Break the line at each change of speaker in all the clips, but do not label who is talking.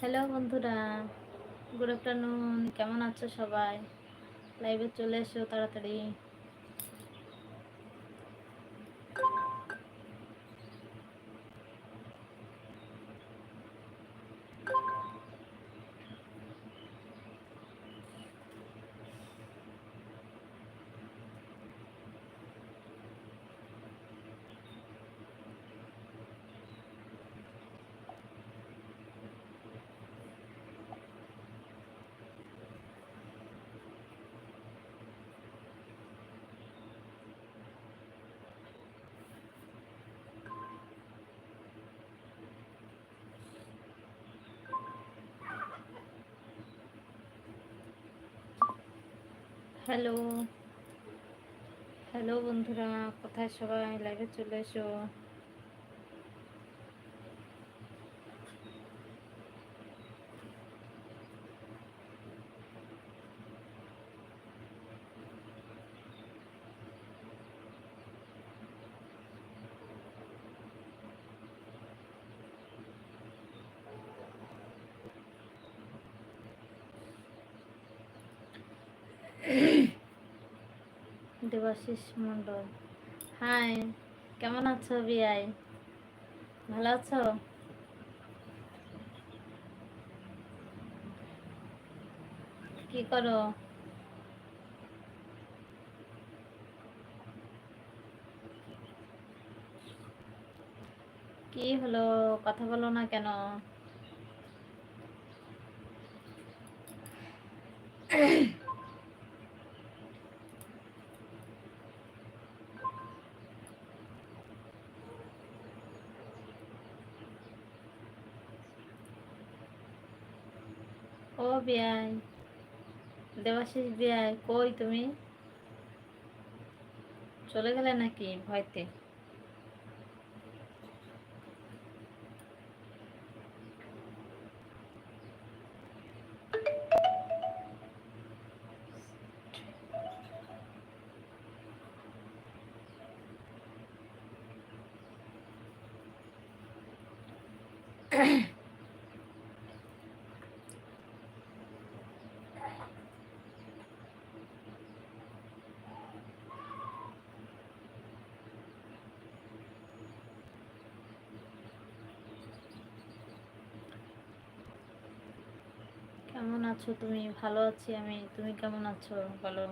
Hello বন্ধুরা। Good afternoon কেমন আছো সবাই? লাইভে চলে এসো তাড়াতাড়ি। হ্যালো। হ্যালো বন্ধুরা কোথায় সবাই? লাইভে চলে এসো। দেবাশিস মন্ডল হাই কেমন আছো বিআই? ভালো আছো? কি করো? কি হলো? কথা বলো না কেন? বিয়াই দেবাশিস বিয়াই কই তুমি? চলে গেলে নাকি ভয়তে? কেমন আছো? তুমি ভালো আছি আমি তুমি কেমন আছো? বলো।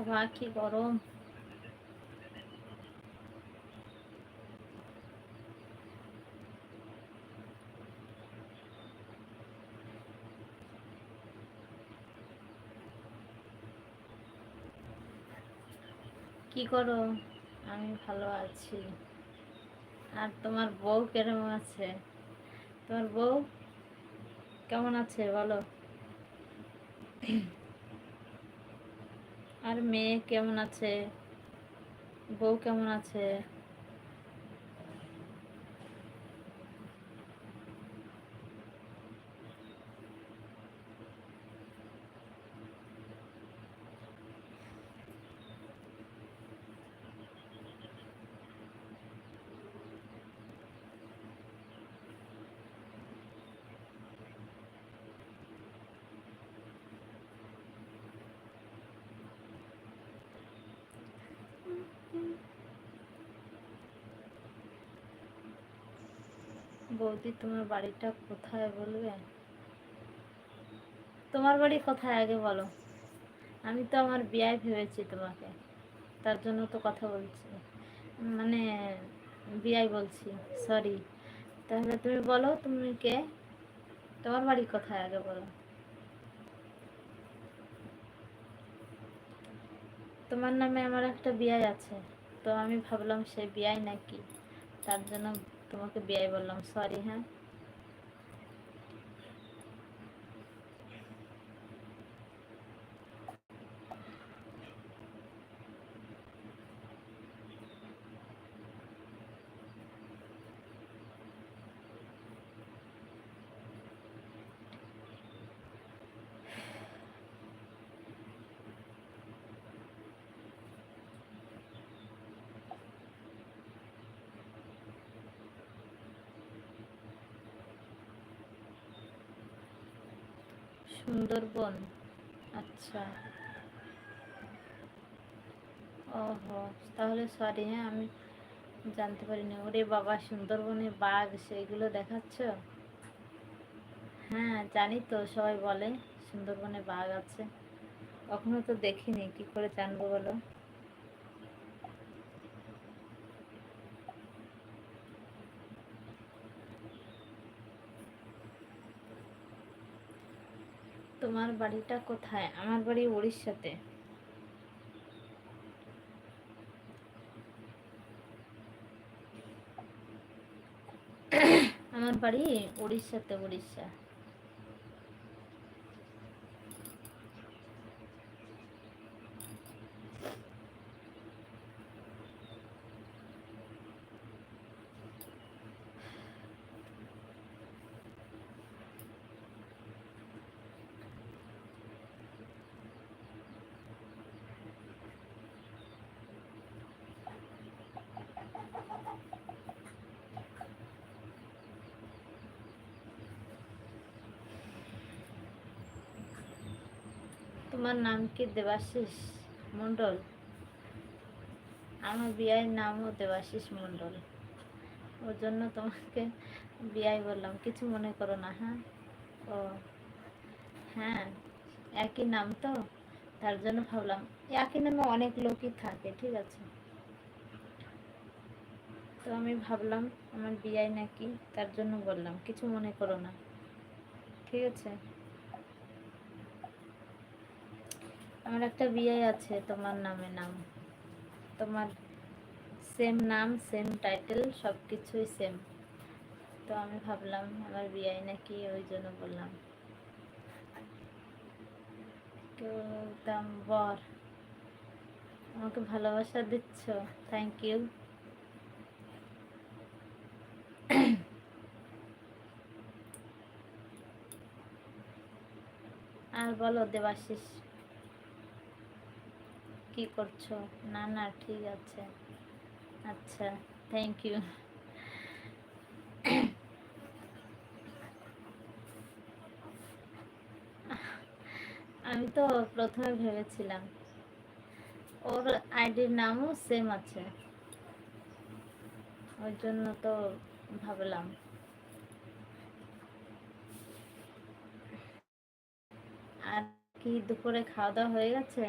বাবা, কি গরম। কি করো আমি ভালো আছি। আর তোমার বউ কেরম আছে? তোমার বউ কেমন আছে বলো? আর মেয়ে কেমন আছে? বউ কেমন আছে? বৌদি, তোমার বাড়িটা কোথায় বলবে? তোমার বাড়ি কোথায় আগে বলো। আমি তো আমার বিয়ায় ভেবেছি তোমাকে, তার জন্য তো কথা বলছি। মানে বিয়াই বলছি সরি তাহলে তুমি বলো, তুমি কে? তোমার বাড়ি কোথায় আগে বলো। তোমার নামে আমার একটা বিয়াই আছে, তো আমি ভাবলাম সে বিয়াই নাকি, তার জন্য তোমাকে বিয়াই বললাম সরি হ্যাঁ? সুন্দরবন। আচ্ছা। ওহো, তাহলে সরি হ্যাঁ আমি জানতে পারিনি। ওরে বাবা, সুন্দরবনে বাঘ সেগুলো দেখাচ্ছ? হ্যাঁ জানি তো, সবাই বলে সুন্দরবনে বাঘ আছে। কখনো তো দেখিনি, কি করে জানব বলো? তোমার বাড়িটা কোথায়? আমার বাড়ি উড়িষ্যাতে আমার বাড়ি উড়িষ্যাতে উড়িষ্যা তোমার নাম কি দেবাশিস মণ্ডল? আমার বিয়ের নামও দেবাশিস মণ্ডল। ওর জন্য তোমাকে বিয়াই বললাম, কিছু মনে করো না হ্যাঁ? ও হ্যাঁ একই নাম তো? তার জন্য ভাবলাম, একই নামে অনেক লোকই থাকে, ঠিক আছে? তো আমি ভাবলাম, আমার বিয়াই নাকি? তার জন্য বললাম, কিছু মনে করো না, ঠিক আছে? আমার একটা বিয়ে আছে, তোমার নামে নাম। তোমার সেম নাম সেম টাইটেল সব কিছুই সেম তো আমি ভাবলাম আমার বিয়ে নাকি ওই জন্য বললাম। দাম বর, আমাকে ভালোবাসা দিচ্ছ থ্যাংক ইউ আর বলো দেবাশিস। কি করছ? না না, ঠিক আছে। আচ্ছা থ্যাংক ইউ আমি তো প্রথমে ভেবেছিলাম। ওর আইডির নামও সেম আছে। ওই জন্য তো ভাবলাম। আর কি দুপুরে খাওয়া দাওয়া হয়ে গেছে?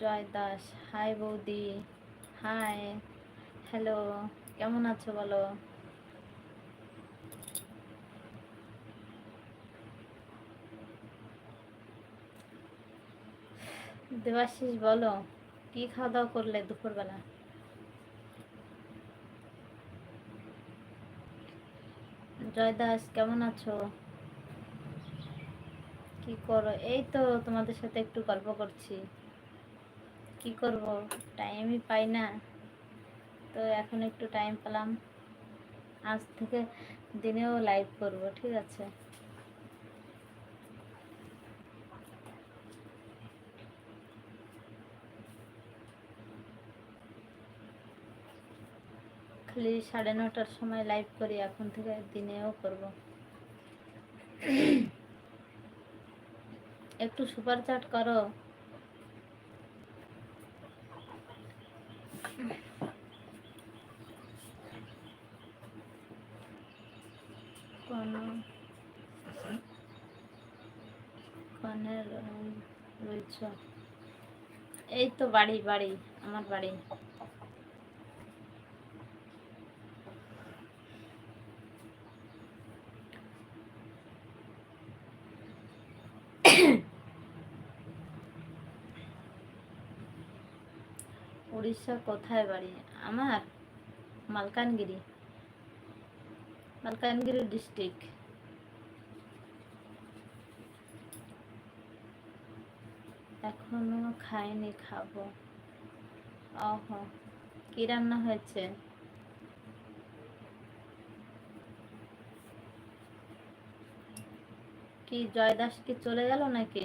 জয় দাস। হাই বৌদি। হাই হ্যালো কেমন আছো বলো? দেবাশিস বলো, কি খাওয়া দাওয়া করলে দুপুরবেলা? জয় দাস, কেমন আছো? কি করো? এই তো তোমাদের সাথে একটু গল্প করছি। কি করব? টাইমই পাই না। তো এখন একটু টাইম পেলাম। আজ থেকে দিনেও লাইভ করব, ঠিক আছে? খালি সাড়ে নটার সময় লাইভ করি, এখন থেকে দিনেও করব। একটু সুপার চাট করো। এই তো বাড়ি বাড়ি আমার বাড়ি। উড়িষ্যা কোথায় বাড়ি? আমার মালকানগিরি। মালকানগিরি ডিস্ট্রিক্ট এখনও খাইনি, খাব। ওহো, কি রান্না হয়েছে? কি জয়দাস কি চলে গেল নাকি?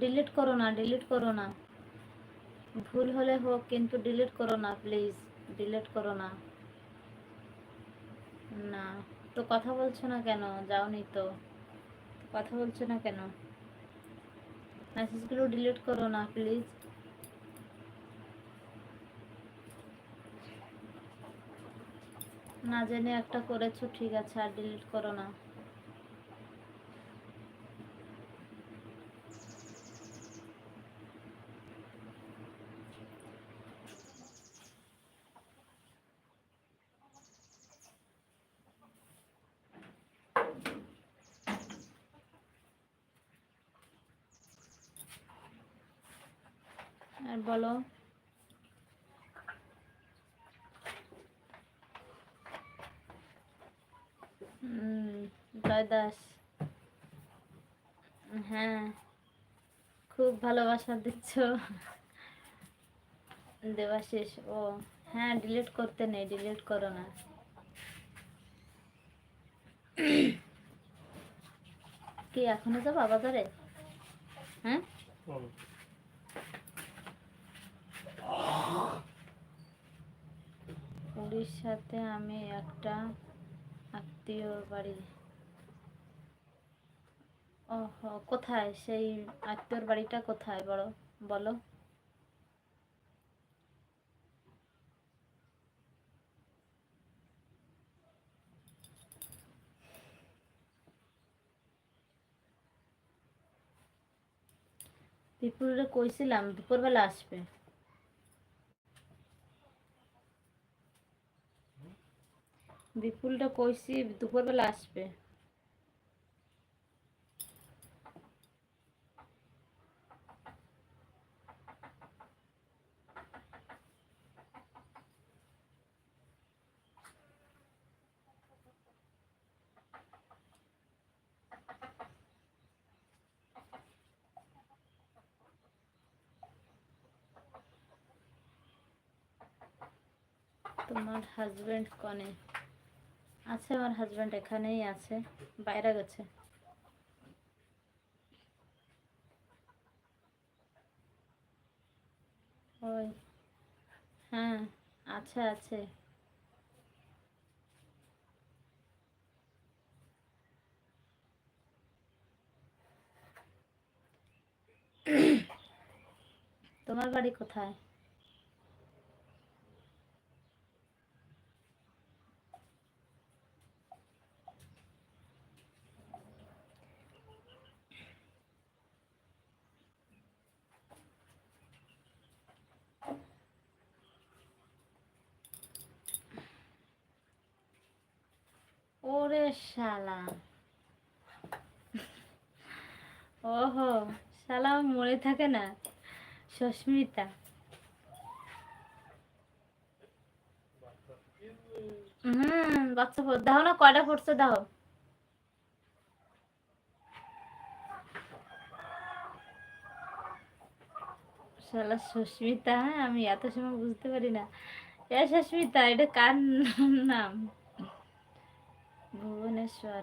ডিলিট করো না, ডিলিট করো না। ভুল হলে হোক, কিন্তু ডিলিট করো না প্লিজ ডিলিট করো না। না, তো কথা বলছো না কেন? যাওনি তো। কথা বলছো না কেন? মেসেজগুলো ডিলিট করো না প্লিজ না জেনে একটা করেছ, ঠিক আছে, আর ডিলিট করো না আর বলো উম, জয় দাস। হ্যাঁ খুব ভালোবাসা দিচ্ছ। দেবাশিস, ও হ্যাঁ ডিলিট করতে নেই ডিলিট করো না। কি, এখনও যাব বাজারে? হ্যাঁ? উড়িষ্যাতে আমি একটা আত্মীয় বাড়ি। কোথায়? সেই আত্মীয়র বাড়িটা কোথায়? বড়, বলো। বিপুলরে কইছিলাম, দুপুরবেলা আসবে। বিপুলটা কইছি, দুপুরবেলা আসবে। তোমার হাজবেন্ড কনে। আছে আমার হাজবেন্ড এখানেই আছে, বাইরে গেছে। ওই হ্যাঁ আছে আছে। তোমার বাড়ি কোথায়? ওরে শালা। ওহো, শালা মরে থাকে না, সস্মিতা। হুম, বাচ্চা দাও না, কয়টা পড়ছে দাও। শালা সস্মিতা হ্যাঁ আমি এত সময় বুঝতে পারি না। এ সস্মিতা, এটা কার নাম? ভুবনেশ্বর।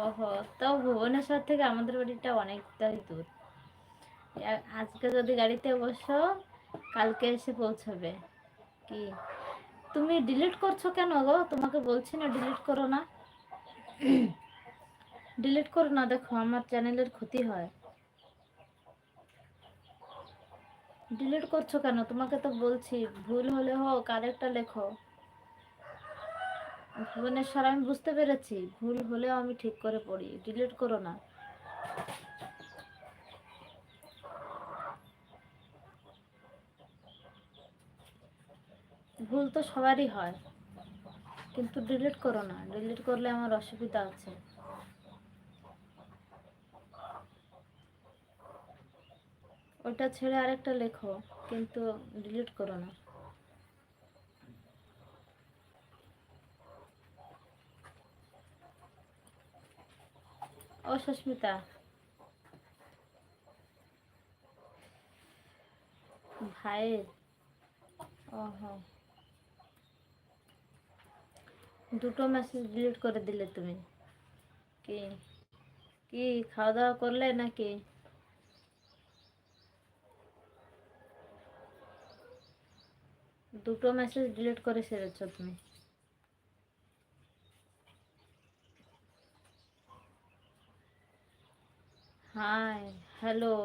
ওহো, তো ভুবনেশ্বর থেকে আমাদের বাড়িটা অনেকটাই দূর। আজকে যদি গাড়িতে বসো, কালকে এসে পৌঁছাবে। কি? তুমি ডিলিট করছ কেন গো? তোমাকে বলছি না ডিলিট করো না। ডিলিট করো না, দেখো আমার চ্যানেলের ক্ষতি হয়। ডিলিট করছ কেন? তোমাকে তো বলছি, ভুল হলে হোক, আরেকটা লেখো। ভুবনেশ্বর, আমি বুঝতে পেরেছি। ভুল হলেও আমি ঠিক করে পড়ি। ডিলিট করো না। ভুল তো সবারই হয়, কিন্তু ডিলিট করো না। ডিলিট করলে আমার অসুবিধা আছে। ওটা ছেড়ে আরেকটা লেখো, কিন্তু ডিলিট করো না। ও সুস্মিতা। ভাইয়ের? ওহ। দুটো মেসেজ ডিলিট করে দিলে তুমি। কি? কি খাওয়া দাওয়া করলে নাকি? দুটো মেসেজ ডিলিট করে সেরেছ তুমি। হাই হ্যালো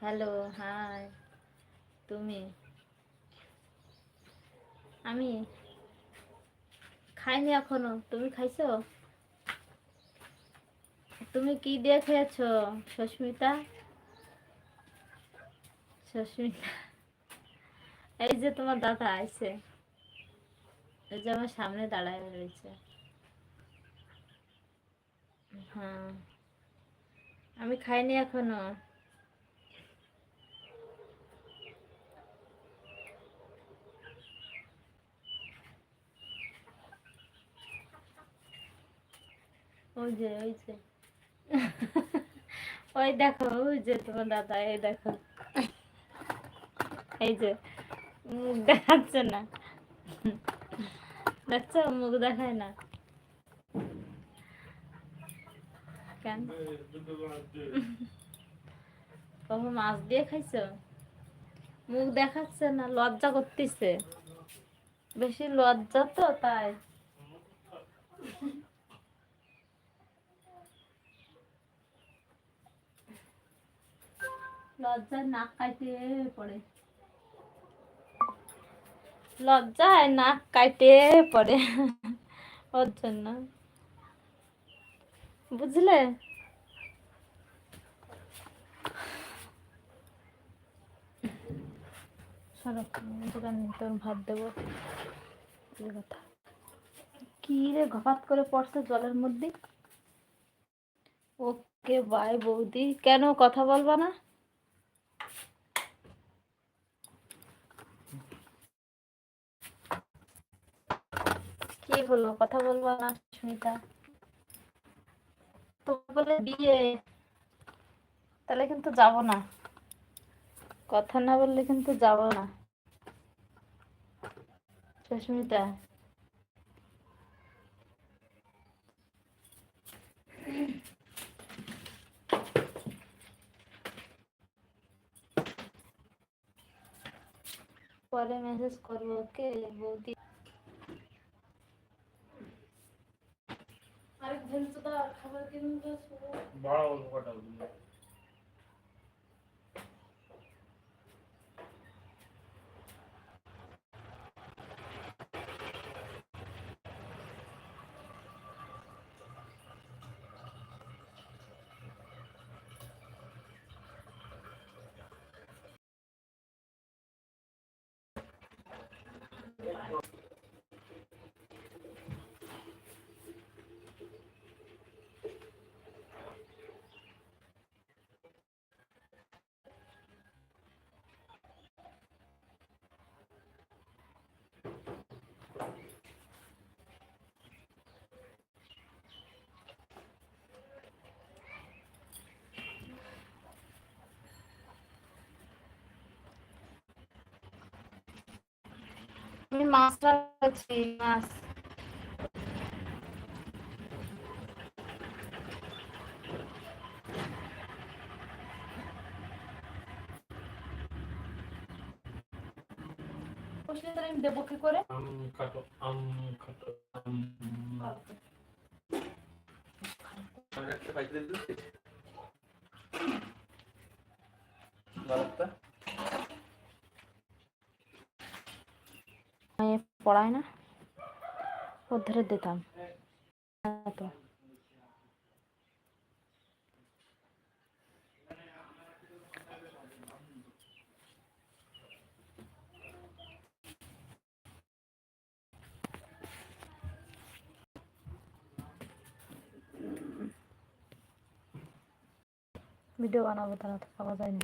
হ্যালো হাই তুমি? আমি খাইনি এখনও। তুমি খাইছো? তুমি কি দিয়ে খেয়েছো, সস্মিতা? সুস্মিতা। এই যে তোমার দাদা আইছে। এই যে আমার সামনে দাঁড়ায় রয়েছে। হ্যাঁ। আমি খাইনি এখনও। ওই যে ওই যে। ওই দেখো, ওই যে তোমার দাদা, এই দেখো। এই যে, মুখ দেখাচ্ছে না। দেখছ? মুখ দেখায় না। কেন? কখন মাছ দিয়ে খাইছো? মুখ দেখাচ্ছে না, লজ্জা করতেছে। বেশি লজ্জা তো তাই। লজ্জায় নাক কাইটে পড়ে। লজ্জায় নাক কাইটে পড়ে। ওর জন্য। বুঝলে? তোর ভাত দেবো। কথা। কি রে ঘপাত করে পড়ছে জলের মধ্যে? ওকে, বাই বৌদি। কেন কথা বলবা না? কি হলো কথা বলব না সুমিতা তো বলে বিয়ে, তাহলে কিন্তু যাব না। কথা না বললে কিন্তু যাব না। সুস্মিতা পরে মেসেজ করব ওকে বৌদি। আরেক ভেলচোদা খাবার কিনবে
বড় অল্প কটা
আমি মাছ রাখছি মাছ তাহলে আমি দেবো কি করে?
আম কাটো আম কাটো আম একটা পাইতে দিছিস বারোটা
পড়াই না। ওর ধরে দিতাম ভিডিও বানাবো তারা তো পাওয়া যায় না।